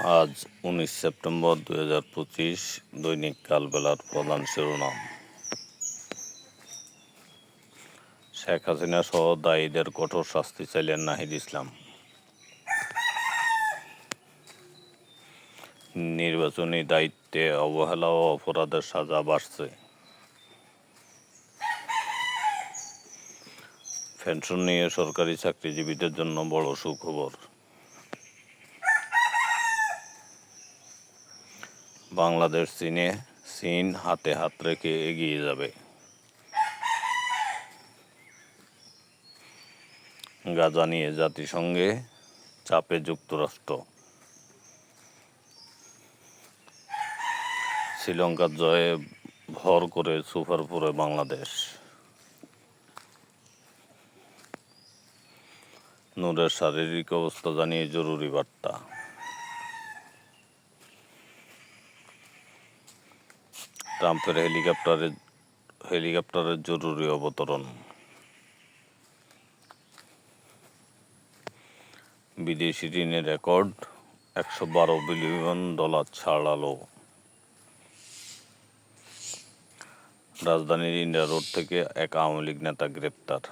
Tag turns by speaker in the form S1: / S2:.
S1: আজ উনিশ সেপ্টেম্বর দুই হাজার পঁচিশ দৈনিক কালবেলার প্রধান শিরোনাম। শেখ হাসিনা সহ দায়ীদের কঠোর শাস্তি চাইলেন নাহিদ ইসলাম। নির্বাচনী দায়িত্বে অবহেলা ও অপরাধের সাজা বাড়ছে। পেনশন নিয়ে সরকারি চাকরিজীবীদের জন্য বড় সুখবর। বাংলাদেশ চীনে চীন হাতে হাত রেখে এগিয়ে যাবে। গাজা নিয়ে জাতিসংঘে চাপে যুক্তরাষ্ট্র। শ্রীলঙ্কার জয়ে ভর করে সুপারপুরে বাংলাদেশ। নূরের শারীরিক অবস্থা জানিয়ে জরুরি বার্তা। ট্রাম্পের হেলিকপ্টারে, হেলিকপ্টারের জরুরি অবতরণ। বিদেশি ঋণের রেকর্ড, একশো বারো বিলিয়ন ডলার ছাড়ালো রাজধানীর ইন্ডিয়া রোড থেকে এক আওয়ামী লীগ নেতা গ্রেপ্তার।